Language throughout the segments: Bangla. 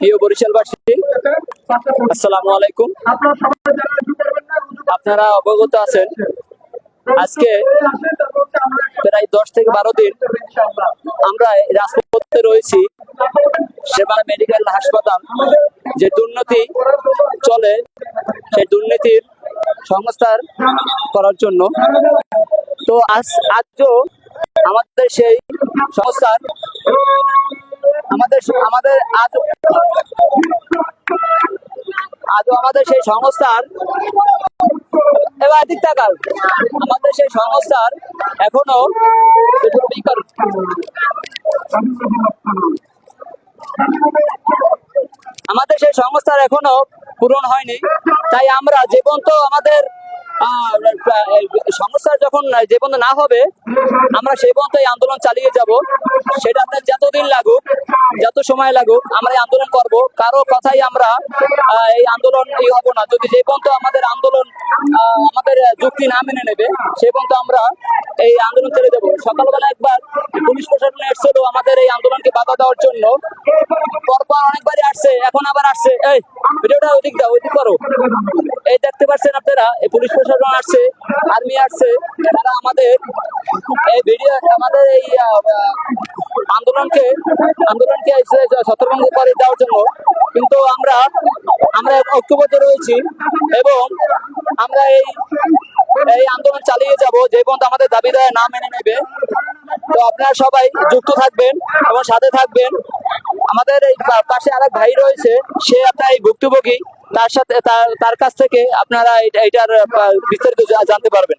প্রিয় বরিশালবাসী, আসসালামু আলাইকুম। আপনারা অবগত আছেন, আজকে প্রায় দশ থেকে বারো দিন আমরা রাজপথে রয়েছি, সেবা মেডিকেল হাসপাতাল। যে দুর্নীতি চলে, সেই দুর্নীতির সংস্কার করার জন্য। তো আজ আজও আমাদের সেই সংস্থার আমাদের আমাদের আজ আজও আমাদের সেই সংস্থার এবার আমাদের সেই সংস্থার এখনও আমাদের সেই সংস্থার এখনও পূরণ হয়নি। তাই আমরা জীবন্ত আমাদের সংস্থার যখন যে পর্যন্ত না হবে, আমরা সেই পর্যন্ত এই আন্দোলন চালিয়ে যাব। সেটা আপনার যতদিন লাগুক, যত সময় লাগুক, আমরা এই আন্দোলন করব। কারও কথাই আমরা এই আন্দোলন ই হব না। যদি যে পর্যন্ত আমাদের আন্দোলন আমাদের যুক্তি না মেনে নেবে সেই পর্যন্ত আমরা এই আন্দোলন ছেড়ে দেবো। সকালবেলা একবার পুলিশ প্রশাসন এসেছিল আমাদের এই আন্দোলনকে বাধা দেওয়ার জন্য। পরপর অনেকবারই আসছে, এখন আবার আসছে। এই, ভিডিওটা ওইদিক দাও ওইদিক করো। এই দেখতে পাচ্ছেন আপনারা, এই পুলিশ প্রশাসন আসছে, আর্মি আসছে, তারা আমাদের এই ভিডিও আমাদের এই আন্দোলনকে আন্দোলনকে এসে করে দেওয়ার জন্য কিন্তু আমরা আমরা ঐক্যবদ্ধ রয়েছি এবং আমরা এই এই আন্দোলন চালিয়ে যাব, যে পর্যন্ত আমাদের দাবি দায় না মেনে নেবে। তো আপনারা সবাই যুক্ত থাকবেন এবং সাথে থাকবেন। আমাদের এই পাশে আরেক ভাই রয়েছে, সে আপনার এই ভুক্তভোগী। তার সাথে তার কাছ থেকে আপনারা এটা- এটার বিস্তারিত জানতে পারবেন।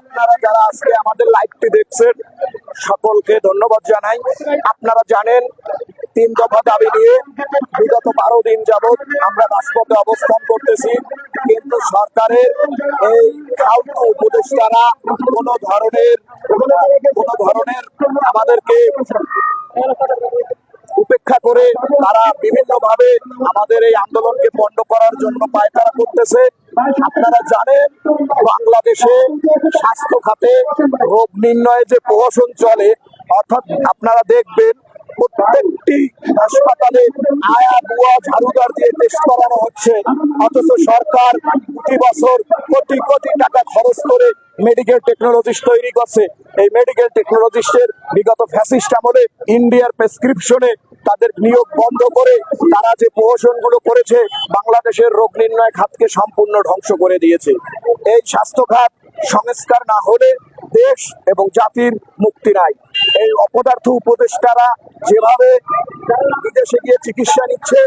আপনারা যারা আজকে আমাদের লাইভটি দেখছেন সকলকে ধন্যবাদ জানাই আপনারা জানেন তিন দফা দাবি নিয়ে বিগত বারো দিন যাবৎ আমরা রাজপথে অবস্থান করতেছি। কিন্তু সরকারের এই খাউটু উপদেষ্টারা কোনো ধরনের কোনো ধরনের আমাদেরকে উপেক্ষা করে তারা বিভিন্ন ভাবে আমাদের এই আন্দোলনকে পণ্ড করার জন্য পায়তারা করতেছে। আপনারা জানেন, বাংলাদেশে স্বাস্থ্য খাতে রোগ নির্ণয়ে যে প্রহসন চলে, অর্থাৎ আপনারা দেখবেন প্রত্যেকটি হাসপাতালে আয়া, বুয়া, ঝাড়ুদার দিয়ে টেস্ট করানো হচ্ছে। অথচ সরকার প্রতি বছর কোটি কোটি টাকা খরচ করে মেডিকেল টেকনোলজিস্ট তৈরি করছে। এই মেডিকেল টেকনোলজিস্টের বিগত ফ্যাসিস্ট আমলে ইন্ডিয়ার প্রেসক্রিপশনে তাদের নিয়োগ বন্ধ করে তারা যে প্রহসনগুলো করেছে, বাংলাদেশের রোগ নির্ণয় খাতকে সম্পূর্ণ ধ্বংস করে দিয়েছে। এই স্বাস্থ্য খাত সংস্কার না হলে দেশ এবং জাতির মুক্তি নাই। এই অপদার্থ উপদেষ্টারা যেভাবে বিদেশে গিয়ে চিকিৎসা নিচ্ছে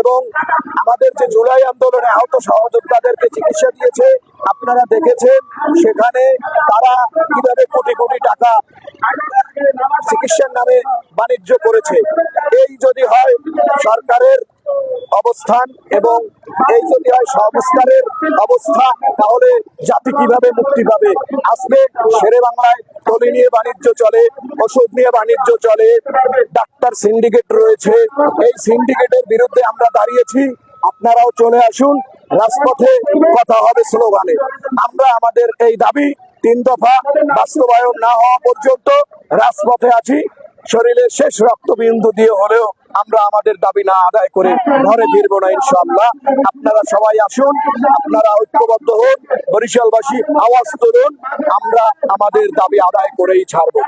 এবং আমাদের যে জুলাই আন্দোলনে আহত সহযোদ্ধাদেরকে চিকিৎসা দিয়েছে, আপনারা দেখেছেন, সেখানে তারা কীভাবে কোটি কোটি টাকা চিকিৎসার নামে বাণিজ্য করেছে। এই যদি হয়, সরকারের অবস্থান এবং এই যদি হয় সংস্কারের অবস্থা, তাহলে জাতি কীভাবে মুক্তি পাবে? আজকে শেরে বাংলায় টলি নিয়ে বাণিজ্য চলে, ওষুধ নিয়ে বাণিজ্য চলে, ডাক্তার সিন্ডিকেট রয়েছে। এই সিন্ডিকেটের বিরুদ্ধে আমরা দাঁড়িয়েছি। আপনারাও চলে আসুন, রাজপথে কথা হবে স্লোগানে। আমরা আমাদের এই দাবি, তিন দফা বাস্তবায়ন না হওয়া পর্যন্ত রাজপথে আছি। শরীরের শেষ রক্তবিন্দু দিয়ে হলেও আমরা আমাদের দাবি না আদায় করে ঘরে ফিরবো না ইনশাআল্লাহ। আপনারা সবাই আসুন, আপনারা ঐক্যবদ্ধ হন, বরিশালবাসী আওয়াজ তুলুন, আমরা আমাদের দাবি আদায় করেই ছাড়বো।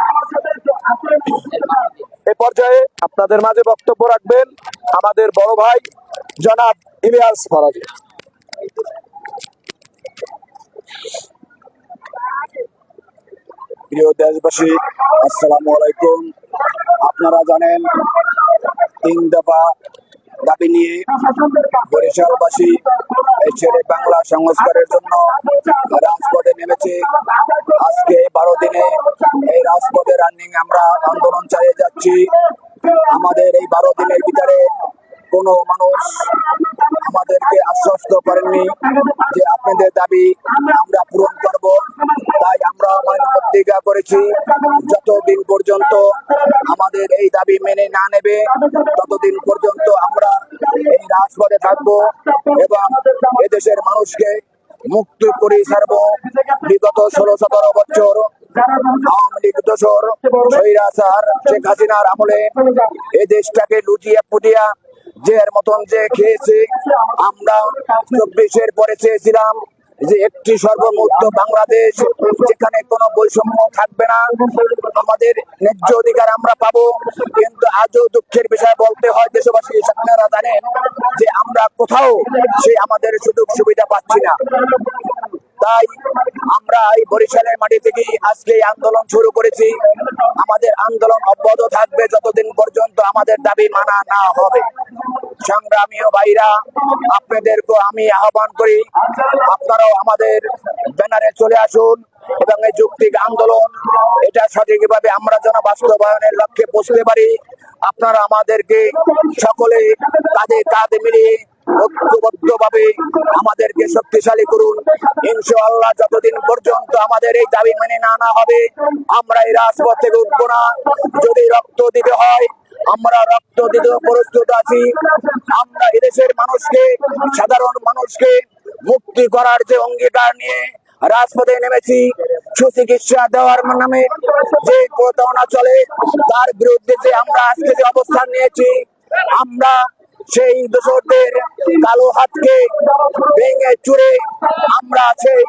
এ পর্যায়ে আপনাদের মাঝে বক্তব্য রাখবেন আমাদের বড় ভাই জনাব ইলিয়াস ফরাজি। প্রিয় দেশবাসী, আসসালামু আলাইকুম। আপনারা জানেন, তিন দফা দাবি নিয়ে বরিশালবাসী ছেড়ে বাংলা সংস্কারের জন্য রাজপথে নেমেছে। আজকে বারো দিনে এই রাজপথে রানিং আমরা আন্দোলন চালিয়ে যাচ্ছি। আমাদের এই বারো দিনের ভিতরে কোনো মানুষ আমাদেরকে আশ্বস্ত করেননি যে আপনাদের দাবি আমরা পূরণ করব। আমরা প্রতিজ্ঞা করেছি। যতদিন পর্যন্ত আমাদের এই দাবি মেনে না নেবে, ততদিন পর্যন্ত আমরা এই রাজপথে থাকব এবং এদেশের মানুষকে মুক্ত করে ছাড়বো। বিগত ষোলো, সতেরো বছর আওয়ামী লীগ দোসর স্বৈরাচার শেখ হাসিনার আমলে এই দেশটাকে লুটিয়ে পুটিয়া যে এর মতন যে খেয়েছে, আমরা চব্বিশের পরে চেয়েছিলাম যে একটি সর্বমুক্ত বাংলাদেশ, যেখানে কোনো বৈষম্য থাকবে না, আমাদের ন্যায্য অধিকার আমরা পাবো। কিন্তু আজও দুঃখের বিষয় বলতে হয়, দেশবাসী আপনারা জানেন যে আমরা কোথাও সে আমাদের সুযোগ সুবিধা পাচ্ছি না। তাই আমরা এই বরিশালের মাটি থেকে আজকে আন্দোলন শুরু করেছি। আমাদের আন্দোলন অব্যাহত থাকবে যতদিন পর্যন্ত আমাদের দাবি মানা না হবে। সংগ্রামীয় ভাইরা আপনাদেরকে আমি আহ্বান করি, আপনারাও আমাদের ব্যানারে চলে আসুন। এবং এই যুক্তিক আন্দোলন, এটা সঠিকভাবে আমরা যেন বাস্তবায়নের লক্ষ্যে পৌঁছতে পারি, আপনারা আমাদেরকে সকলে কাঁধে কাঁধ মিলিয়ে ঐক্যবদ্ধ ভাবে আমাদেরকে শক্তিশালী করুন। ইনশাআল্লাহ যতদিন পর্যন্ত আমাদের এই দাবি মেনে না আনা হবে, আমরা এই রাজপথ থেকে উঠবো না। যদি রক্ত দিতে হয়, আমরা রক্ত দিতে প্রস্তুত আছি। আমরা এদেশের মানুষকে, সাধারণ মানুষকে মুক্তি করার যে অঙ্গীকার নিয়ে রাজপথে নেমেছি। সুচিকিৎসা দেওয়ার নামে যে প্রতারণা চলে, তার বিরুদ্ধে যে আমরা আজকে যে অবস্থান নিয়েছি, আমরা সেই দোষরদের কালো হাতকে ভেঙে চুরে আমরা সেই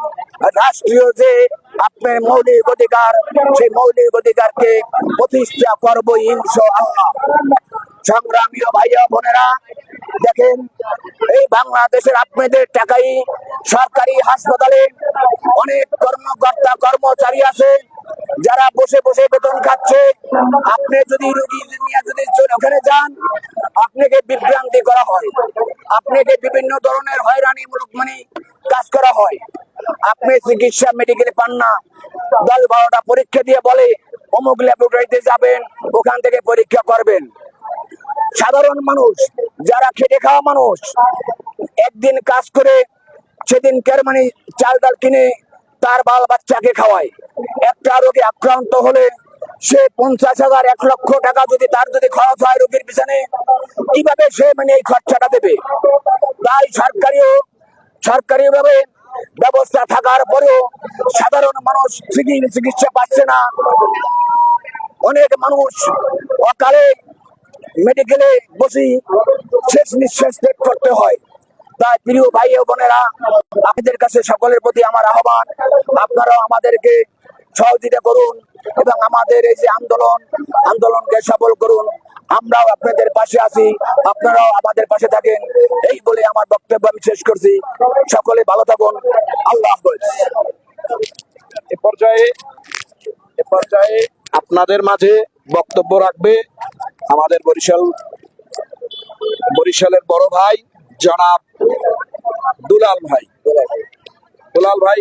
রাষ্ট্রীয় যে আপনার মৌলিক অধিকার, সেই মৌলিক অধিকারকে প্রতিষ্ঠা করব ইনশাআল্লাহ। সংগ্রামীয় ভাইয়া বোনেরা, দেখেন, এই বাংলাদেশের আপনাদের টাকাই সরকারি হাসপাতালে অনেক কর্মকর্তা, কর্মচারী আছে, যারা বসে বসে বেতন খাচ্ছে। আপনি যদি রোগী নিয়ে যদি ওখানে যান, আপনাকে বিভ্রান্তি করা হয়। আপনাকে বিভিন্ন ধরনের হয়রানিমূলক মানে কাজ করা হয়। আপনি চিকিৎসা মেডিকেলে পান না। দশ বারোটা পরীক্ষা দিয়ে বলে, অমুক ল্যাবরেটরিতে যাবেন, ওখান থেকে পরীক্ষা করবেন। সাধারণ মানুষ, যারা খেটে খাওয়া মানুষ, একদিন কাজ করে সেদিন মানে চাল ডাল কিনে তার বাল বাচ্চাকে খাওয়ায়। একটা রোগে আক্রান্ত হলে সে পঞ্চাশ হাজার এক লক্ষ টাকা যদি তার যদি খরচ হয় রোগীর পিছনে, কীভাবে সে মানে এই খরচাটা দেবে? তাই সরকারিও সরকারি ভাবে ব্যবস্থা থাকার পরেও সাধারণ মানুষ চিকিৎসা পাচ্ছে না। অনেক মানুষ অকালে মেডিকেলে বসি শেষ নিঃশ্বাস ত্যাগ করতে হয়। তাই প্রিয় ভাই ও বোনেরা, আপনাদের কাছে সকলের প্রতি আমার আহ্বান। আপনারাও আমাদেরকে সহযোগিতা করুন এবং আমাদের এই যে আন্দোলন, আন্দোলনকে সফল করুন। আমরাও আপনাদের পাশে আছি, আপনারাও আমাদের পাশে থাকেন। এই বলে আমার বক্তব্য আমি শেষ করছি। সকলে ভালো থাকুন। আল্লাহ পর্যায়ে, এ পর্যায়ে আপনাদের মাঝে বক্তব্য রাখবে আমাদের বরিশাল, বরিশালের বড় ভাই জনাব দুলাল ভাই। দুলাল ভাই,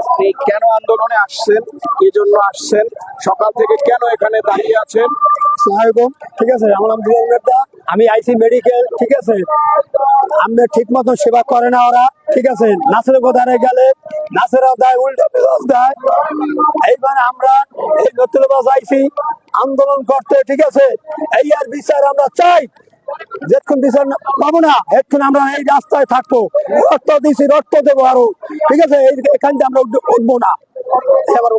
আপনি কেন আন্দোলনে আসছেন? কি জন্য আসছেন? সকাল থেকে কেন এখানে দাঁড়িয়ে আছেন? আসসালামাইকুম ঠিক আছে, আমার নাম দুলাল মেহতা আমি আইসি মেডিকেল, ঠিক আছে। আমি ঠিক মতো সেবা করে না ওরা, ঠিক আছে। নাচের গোদারে গেলে নাচেরও দেয়, উল্টো দেয়। এইবার আমরা এই নতুন আইসি আন্দোলন করতে, ঠিক আছে। এই আর বিচার আমরা চাই। যেক্ষণ বিচার না- পাবো না আমরা এই রাস্তায় থাকব। রক্ত দিছি, রক্ত দেবো আরও। ঠিক আছে? এখান থেকে আমরা উঠবো- না। আমার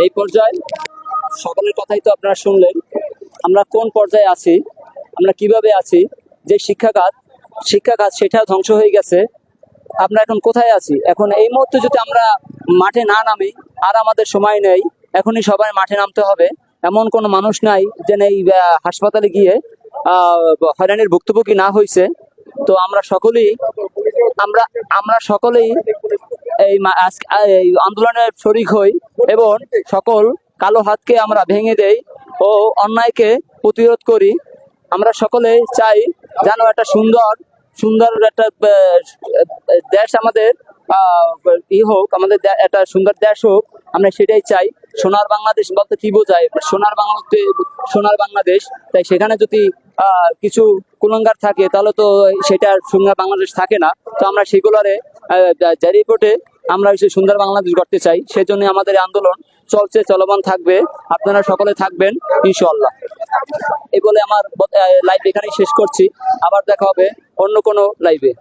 এই পর্যায়ে সকলের কথাই তো আপনারা শুনলেন। আমরা কোন পর্যায়ে আছি? আমরা কীভাবে আছি? যে শিক্ষাখাত শিক্ষাখাত সেটাও ধ্বংস হয়ে গেছে। আমরা এখন কোথায় আছি? এখন এই মুহূর্তে যদি আমরা মাঠে না নামি, আর আমাদের সময় নেই, এখনই সবাই মাঠে নামতে হবে। এমন কোনো মানুষ নাই যে এই হাসপাতালে গিয়ে হয়রানির ভুক্তভোগী না হয়েছে তো আমরা সকলেই, আমরা আমরা সকলেই এই আন্দোলনের শরিক হই এবং সকল কালো হাতকে আমরা ভেঙে দেই ও অন্যায়কে প্রতিরোধ করি। আমরা সকলে চাই যেন একটা সুন্দর সুন্দর একটা দেশ আমাদের ই হোক, আমাদের একটা সুন্দর দেশ হোক, আমরা সেটাই চাই। সোনার বাংলাদেশ, বলতে কি বোঝায়? সোনার বাংলাতে, সোনার বাংলাদেশ। তাই সেখানে যদি কিছু কুলঙ্গার থাকে, তাহলে তো সেটা সোনার বাংলাদেশ থাকে না। তো আমরা সেগুলোরে যে রিপোর্টে আমরা সুন্দর বাংলাদেশ গড়তে চাই। সেজন্য আমাদের আন্দোলন চলছে, চলমান থাকবে। আপনারা সকলে থাকবেন ইনশাল্লাহ এই বলে আমার লাইভ এখানেই শেষ করছি। আবার দেখা হবে অন্য কোনো লাইভে